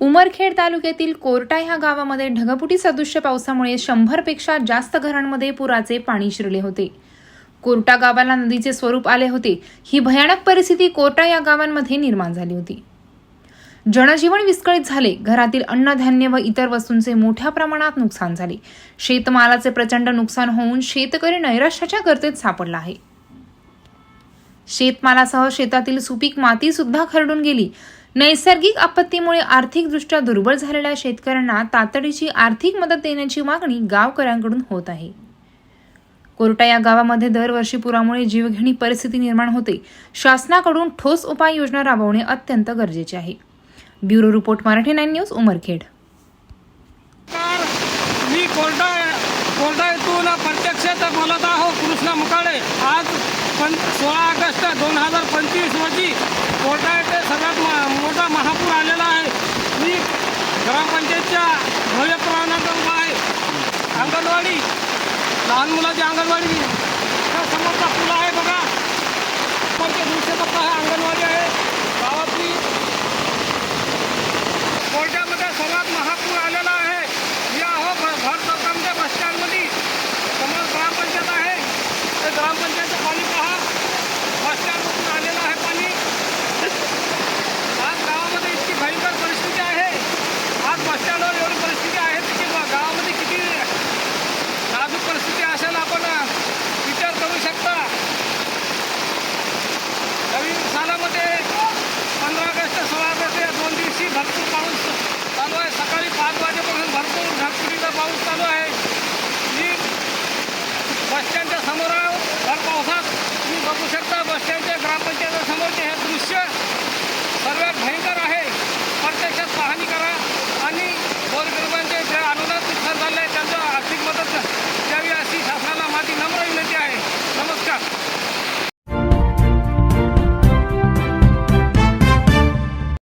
उमरखेड तालुक्यातील कोरटा ह्या गावामध्ये ढगफुटी सदृश्य पावसामुळे शंभरपेक्षा जास्त घरांमध्ये पुराचे पाणी शिरले होते. कोरटा गावाला नदीचे स्वरूप आले होते. ही भयानक परिस्थिती कोरटा या गावांमध्ये निर्माण झाली होती. जनजीवन विस्कळीत झाले. घरातील अन्नधान्य व इतर वस्तूंचे मोठ्या प्रमाणात नुकसान झाले. शेतमालाचे प्रचंड नुकसान होऊन शेतकरी नैराश्याच्या गर्तेत सापडला आहे. शेतमालासह शेतातील सुपीक माती सुद्धा खरडून गेली. नैसर्गिक आपत्तीमुळे आर्थिकदृष्ट्या दुर्बल झालेल्या शेतकऱ्यांना तातडीची आर्थिक मदत देण्याची मागणी गावकऱ्यांकडून होत आहे. कोरटा या गावामध्ये दरवर्षी पुरामुळे जीवघेणी परिस्थिती निर्माण होते. शासनाकडून ठोस उपाययोजना राबवणे अत्यंत गरजेचे आहे. Bureau report Marathi nine news Umarkhed. मी कोरटा कोरटा येथून प्रत्यक्ष बोलत आहो कृष्णा मुकाळे. आज पण सोळा ऑगस्ट दोन हजार पंचवीस रोजी कोरटा अंगणवाडी. लहान मुलाची अंगणवाडी. समोरचा पूल आहे